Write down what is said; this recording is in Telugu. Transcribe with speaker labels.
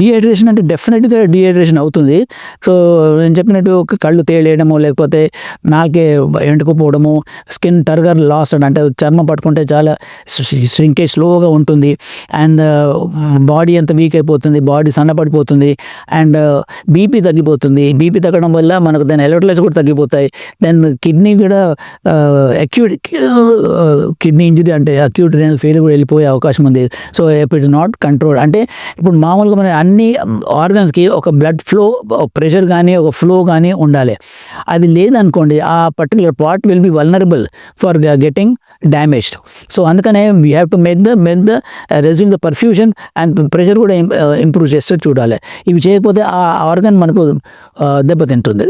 Speaker 1: డిహైడ్రేషన్ అంటే డెఫినెట్గా డిహైడ్రేషన్ అవుతుంది. సో నేను చెప్పినట్టు ఒక కళ్ళు తేలేయడము లేకపోతే నాకే ఎండుకుపోవడము స్కిన్ టర్గర్ లాస్ అంటే చర్మం పట్టుకుంటే చాలా శ్రింకేజ్ స్లోగా ఉంటుంది. అండ్ బాడీ అంత వీక్ అయిపోతుంది బాడీ సన్నపడిపోతుంది అండ్ బీపీ తగ్గిపోతుంది. బీపీ తగ్గడం వల్ల మనకు దాని ఎలర్ట్లెస్ కూడా తగ్గిపోతాయి. దెన్ కిడ్నీ కూడా అక్యూట్ కిడ్నీ ఇంజరీ అంటే అక్యూట్ రేనల్ ఫెయిల్ కూడా వెళ్ళిపోయే అవకాశం ఉంది. So if it's not control అంటే ఇప్పుడు మా మామూలుగా మన అన్ని ఆర్గన్స్కి ఒక బ్లడ్ ఫ్లో ప్రెషర్ కానీ ఒక ఫ్లో కానీ ఉండాలి. అది లేదనుకోండి ఆ particular part will be vulnerable for getting damaged. So అందుకనే we have to make the make the resume the perfusion and pressure కూడా ఇంప్రూవ్ చేస్తే చూడాలి. ఇవి చేయకపోతే ఆ ఆర్గన్ మనకు దెబ్బతింటుంది.